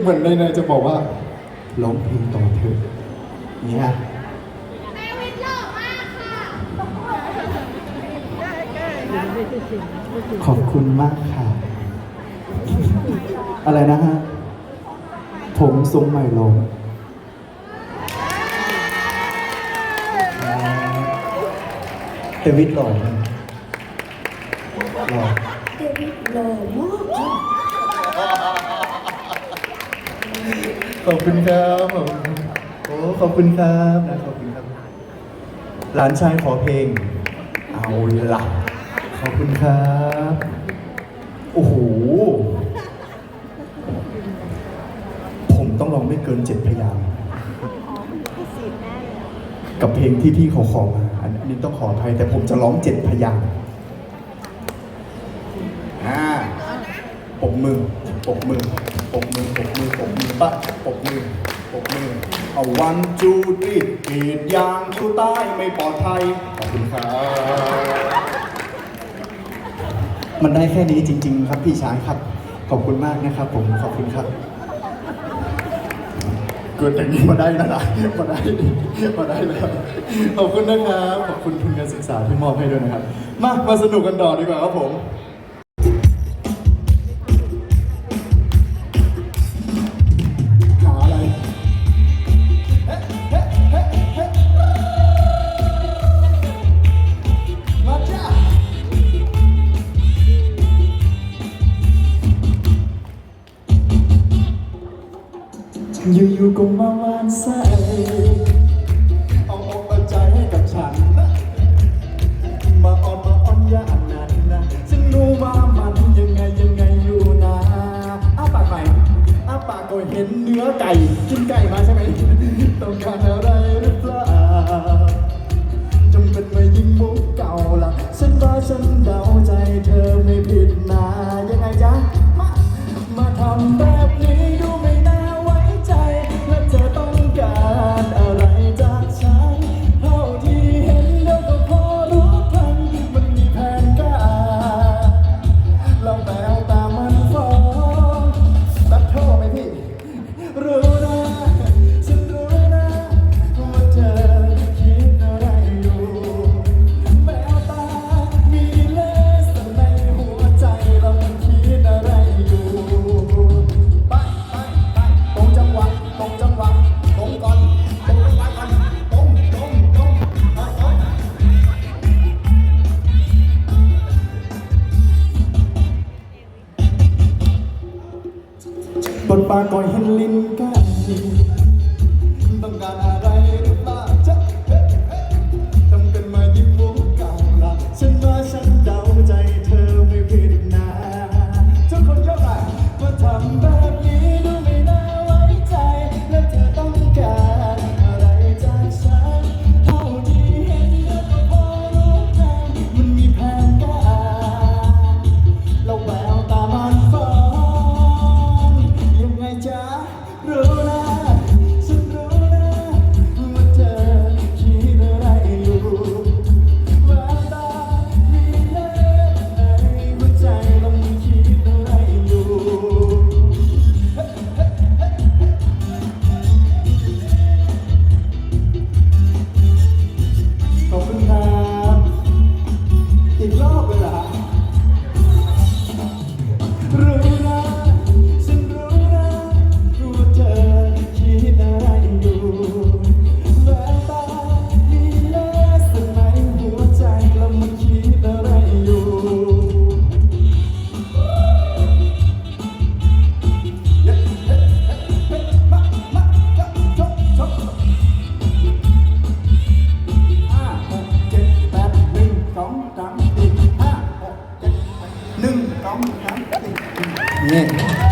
เหมือนในในจะบอกว่าร้องเพลงต่อเถอะเนี่ยแม่วิทย์หล่อมากค่ะขอบคุณมากค่ะ อะไรนะฮะ ผมทรงใหม่ลงเดวิดหล่อไหมหล่อเดวิดหล่อมากค่ะ ขอบคุณครับผมโอ้ขอบคุณครับนะขอบคุณครับ หลานชายขอเพลง เอาล่ะขอบคุณครับโอ้โหผมต้องร้องไม่เกินเจ็ดพยางค์กับเพลงที่พี่เขาขอมาอันนี้ต้องขออภัยแต่ผมจะร้องเจ็ดพยางค์อ่าปก มือปกมือปกมือปกมือปกมือปะปกมือปกมือเอาวันจูดีกรีดยางชูใต้ไม่ปลอดภัยขอบคุณครับมันได้แค่นี้จริง ๆ ครับพี่ช้างครับ ขอบคุณมากนะครับ ผมขอบคุณครับ เกิดอย่างนี้มาได้นะล่ะมาได้มาได้แล้วขอบคุณนะครับ ขอบคุณทุนการศึกษาที่มอบให้ด้วยนะครับ มามาสนุกกันต่อดีกว่าครับผม อยู่ๆก็มาวางใส่เอาอกเอาใจให้กับฉัน มาอ่อนมาอ่อนอย่างนั้นนะฉันรู้ว่ามันยังไงยังไงอยู่นะอ้าปากใหม่อ้าปากก็เห็นเนื้อไก่ กินไก่มาใช่ไหมต้องการอะไรหรือเปล่าจำเป็นมายิงมุกเก่าละฉันว่าฉันเดาใจเธอ บนปากก่อยเห็นลิ้นกัน ね。